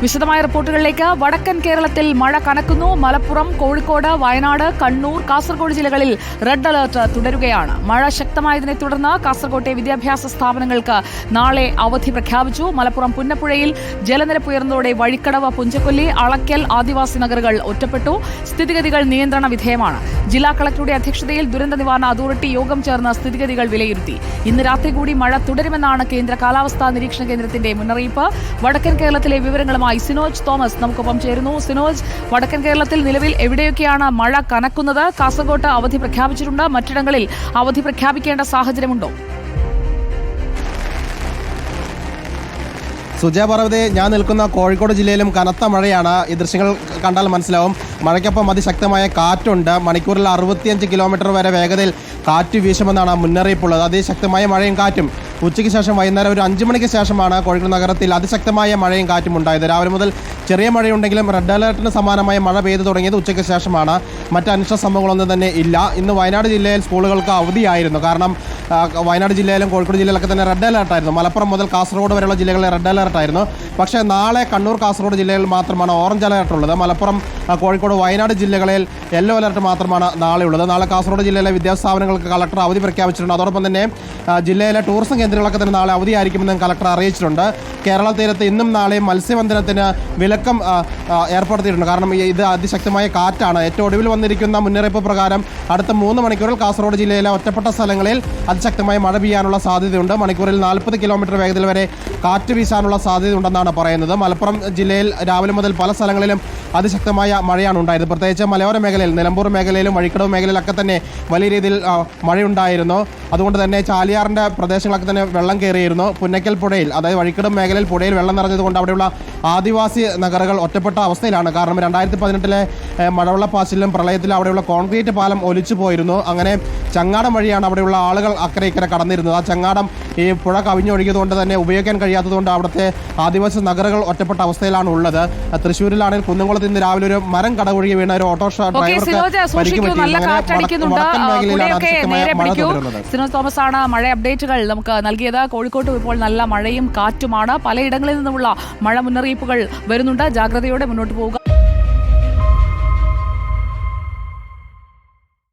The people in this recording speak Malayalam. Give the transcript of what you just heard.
വിശദമായ റിപ്പോർട്ടുകളിലേക്ക് വടക്കൻ കേരളത്തിൽ മഴ കനക്കുന്നു. മലപ്പുറം കോഴിക്കോട് വയനാട് കണ്ണൂർ കാസർഗോഡ് ജില്ലകളിൽ റെഡ് അലർട്ട് തുടരുകയാണ്. മഴ ശക്തമായതിനെ തുടർന്ന് കാസർകോട്ടെ വിദ്യാഭ്യാസ സ്ഥാപനങ്ങൾക്ക് നാളെ അവധി പ്രഖ്യാപിച്ചു. മലപ്പുറം പുന്നപ്പുഴയിൽ ജലനിരപ്പ് ഉയർന്നതോടെ വഴിക്കടവ് പുഞ്ചക്കൊല്ലി അളക്കൽ ആദിവാസി നഗറുകൾ ഒറ്റപ്പെട്ടു. സ്ഥിതിഗതികൾ നിയന്ത്രണ വിധേയമാണ്. ജില്ലാ കളക്ടറുടെ അധ്യക്ഷതയിൽ ദുരന്ത നിവാരണ അതോറിറ്റി യോഗം ചേർന്ന് സ്ഥിതിഗതികൾ വിലയിരുത്തി. ഇന്ന് രാത്രി കൂടി മഴ തുടരുമെന്നാണ് കേന്ദ്ര കാലാവസ്ഥാ നിരീക്ഷണ കേന്ദ്രത്തിന്റെ മുന്നറിയിപ്പ്. വടക്കൻ കേരളത്തിലെ വിവരങ്ങളുമായി സിനോജ് തോമസ് നമുക്കൊപ്പം ചേരുന്നു. സിനോജ് വടക്കൻ കേരളത്തിൽ നിലവിൽ എവിടെയൊക്കെയാണ് മഴ കനക്കുന്നത്? കാസർഗോട്ട് അവധി പ്രഖ്യാപിച്ചിട്ടുണ്ട്. മറ്റിടങ്ങളിൽ അവധി പ്രഖ്യാപിക്കേണ്ട സാഹചര്യമുണ്ടോ? സുജയ പർവതെ ഞാൻ നിൽക്കുന്ന കോഴിക്കോട് ജില്ലയിലും കനത്ത മഴയാണ്. ഈ ദൃശ്യങ്ങൾ കണ്ടാൽ മനസ്സിലാവും. മഴയ്ക്കൊപ്പം അതിശക്തമായ കാറ്റുണ്ട്. മണിക്കൂറിൽ അറുപത്തിയഞ്ച് കിലോമീറ്റർ വരെ വേഗതയിൽ കാറ്റ് വീശുമെന്നാണ് മുന്നറിയിപ്പുള്ളത്. അതിശക്തമായ മഴയും കാറ്റും ഉച്ചയ്ക്ക് ശേഷം വൈകുന്നേരം ഒരു അഞ്ച് മണിക്ക് ശേഷമാണ് കോഴിക്കോട് നഗരത്തിൽ അതിശക്തമായ മഴയും കാറ്റും ഉണ്ടായത്. രാവിലെ മുതൽ ചെറിയ മഴയുണ്ടെങ്കിലും റെഡ് അലേർട്ടിന് സമാനമായ മഴ പെയ്തു തുടങ്ങിയത് ഉച്ചയ്ക്ക് ശേഷമാണ്. മറ്റ് അനിഷ്ട സംഭവങ്ങളൊന്നും തന്നെ ഇല്ല. ഇന്ന് വയനാട് ജില്ലയിൽ സ്കൂളുകൾക്ക് അവധിയായിരുന്നു. കാരണം വയനാട് ജില്ലയിലും കോഴിക്കോട് ജില്ലയിലൊക്കെ തന്നെ റെഡ് അലേർട്ടായിരുന്നു മലപ്പുറം മുതൽ കാസർഗോഡ് വരെയുള്ള ജില്ലകളിൽ റെഡ് അലേർട്ടായിരുന്നു പക്ഷേ നാളെ കണ്ണൂർ കാസർഗോഡ് ജില്ലയിൽ മാത്രമാണ് ഓറഞ്ച് അലർട്ട് ഉള്ളത്. മലപ്പുറം കോഴിക്കോട് വയനാട് ജില്ലകളിൽ യെല്ലോ അലർട്ട് മാത്രമാണ് നാളെ ഉള്ളത്. നാളെ കാസർഗോഡ് ജില്ലയിലെ വിദ്യാഭ്യാസ സ്ഥാപനങ്ങൾക്ക് കളക്ടർ അവധി പ്രഖ്യാപിച്ചിട്ടുണ്ട്. അതോടൊപ്പം തന്നെ ജില്ലയിലെ ടൂറിസം കേന്ദ്രങ്ങളൊക്കെ തന്നെ നാളെ അവധിയായിരിക്കുമെന്നും കളക്ടർ അറിയിച്ചിട്ടുണ്ട്. കേരള തീരത്ത് ഇന്നും നാളെയും മത്സ്യബന്ധനത്തിന് വിലക്കം ഏർപ്പെടുത്തിയിട്ടുണ്ട്. കാരണം ഇത് അതിശക്തമായ കാറ്റാണ്. ഏറ്റവും ഒടുവിൽ വന്നിരിക്കുന്ന മുന്നറിയിപ്പ് പ്രകാരം അടുത്ത മൂന്ന് മണിക്കൂറിൽ കാസർഗോഡ് ജില്ലയിലെ ഒറ്റപ്പെട്ട സ്ഥലങ്ങളിൽ അതിശക്തമായ മഴ പെയ്യാനുള്ള സാധ്യതയുണ്ട്. മണിക്കൂറിൽ നാൽപ്പത് കിലോമീറ്റർ വേഗതയിൽ വരെ കാറ്റ് വീശാനുള്ള സാധ്യതയുണ്ടെന്നാണ് പറയുന്നത്. മലപ്പുറം ജില്ലയിൽ രാവിലെ മുതൽ പല സ്ഥലങ്ങളിലും അതിശക്തമായ മഴയാണ് ഉണ്ടായത്. പ്രത്യേകിച്ച് മലയോര മേഖലയിൽ നിലമ്പൂർ മേഖലയിലും വഴിക്കടവ് മേഖലയിലൊക്കെ തന്നെ വലിയ രീതിയിൽ മഴയുണ്ടായിരുന്നു. അതുകൊണ്ട് തന്നെ ചാലിയാറിന്റെ പ്രദേശങ്ങളൊക്കെ തന്നെ വെള്ളം കയറിയിരുന്നു. പുന്നക്കൽ പുഴയിൽ അതായത് വഴിക്കടവ് മേഖലയിൽ പുഴയിൽ വെള്ളം നിറഞ്ഞതുകൊണ്ട് അവിടെയുള്ള ആദിവാസി നഗറുകൾ ഒറ്റപ്പെട്ട അവസ്ഥയിലാണ്. കാരണം രണ്ടായിരത്തി പതിനെട്ടിലെ മഴവെള്ളപ്പാച്ചിലും പ്രളയത്തിലും അവിടെയുള്ള കോൺക്രീറ്റ് പാലം ഒലിച്ചു പോയിരുന്നു. അങ്ങനെ ചങ്ങാടം വഴിയാണ് അവിടെയുള്ള ആളുകൾ അക്കരെ ഇക്കരെ കടന്നിരുന്നത്. ആ ചങ്ങാടം ഈ പുഴ കവിഞ്ഞൊഴുകിയതുകൊണ്ട് തന്നെ ഉപയോഗിക്കാൻ കഴിയാത്തതുകൊണ്ട് അവിടുത്തെ ആദിവാസി നഗറുകൾ ഒറ്റപ്പെട്ട അവസ്ഥയിലാണ് ഉള്ളത്. തൃശ്ശൂരിലാണെങ്കിൽ കുന്നംകുളത്ത് ഇന്ന് രാവിലെ ഒരു മരം കടകൊഴുകി വീണ ഒരു ഓട്ടോറിക്ഷ സിനോജ് തോമസ് ആണ് മഴ അപ്ഡേറ്റുകൾ നമുക്ക് നൽകിയത്. കോഴിക്കോട്ടും ഇപ്പോൾ നല്ല മഴയും കാറ്റുമാണ്. പലയിടങ്ങളിൽ നിന്നുമുള്ള മഴ മുന്നറിയിപ്പുകൾ വരുന്നുണ്ട്. ജാഗ്രതയോടെ മുന്നോട്ട് പോവുക.